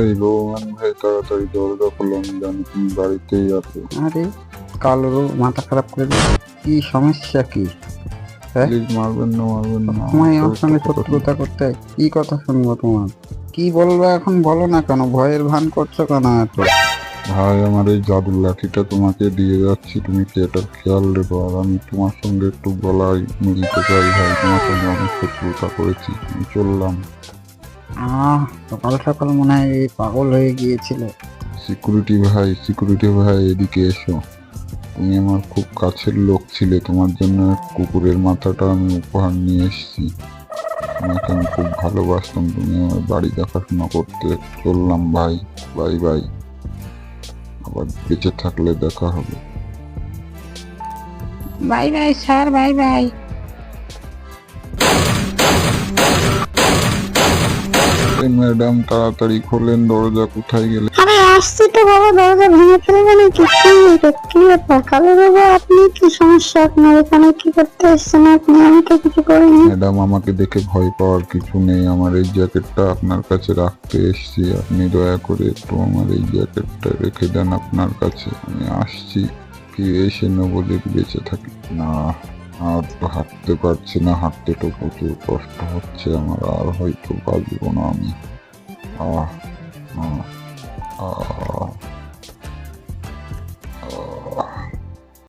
ভাই তাড়াতাড়ি আমি জানি তুমি বাড়িতেই আছো। আরে কালো মাথা খারাপ করে দিল। কি সমস্যা কি? হ্যাঁ? প্লিজ মারবেন না মারবেন না তোমায় আমার সঙ্গে শত্রুতা করতে কি কথা শুনব তোমার? কি বলব এখন বলো না কেন ভয়ের ভান করছ কেন এত? ভাই আমার এই জাদুর লাঠিটা তোমাকে দিয়ে যাচ্ছি তুমি কি এটার খেয়াল রেখো? আর আমি তোমার সঙ্গে একটু গলায় মিলতে চাই ভাই তোমার সঙ্গে অনেক শত্রুতা করেছি চললাম। আহ সকাল সকাল মনে হয় এই পাগল হয়ে গিয়েছিল। সিকিউরিটি ভাই সিকিউরিটি ভাই এদিকে এসো। তুমি আমার খুব কাছের লোক ছিলে তোমার জন্য কুকুরের মাথাটা আমি উপহার নিয়ে এসেছি। তোমাকে আমি খুব ভালোবাসতাম তুমি আমার বাড়ি দেখাশোনা করতে চললাম ভাই বাই বাই আবার বেঁচে থাকলে দেখা হবে। Bye bye sir bye bye madam তাড়াতাড়ি খোলেন দরজা কোথায় গেলে? আরে আসছি তো বাবা দরজা ভেঙে ফেলবে নাকি কি ব্যাপার? কালো বাবা আপনি কি সমস্যা? আপনার এখানে কি করতে এসছেন? আপনি আমি তো কিছু করিনি ম্যাডাম আমাকে দেখে ভয় পাওয়ার কিছু নেই। আমার এই জ্যাকেটটা আপনার কাছে রাখতে এসেছি। আপনি দয়া করে একটু আমার এই জ্যাকেটটা রেখে দেন আপনার কাছে। আমি আসছি কি এসে নেব যদি বেঁচে থাকি। না। আর হাঁটতে পারছি না হাঁটতে তো প্রচুর কষ্ট হচ্ছে আমার আর হয়তো বাঁচবো না আমি। আহ, আহ।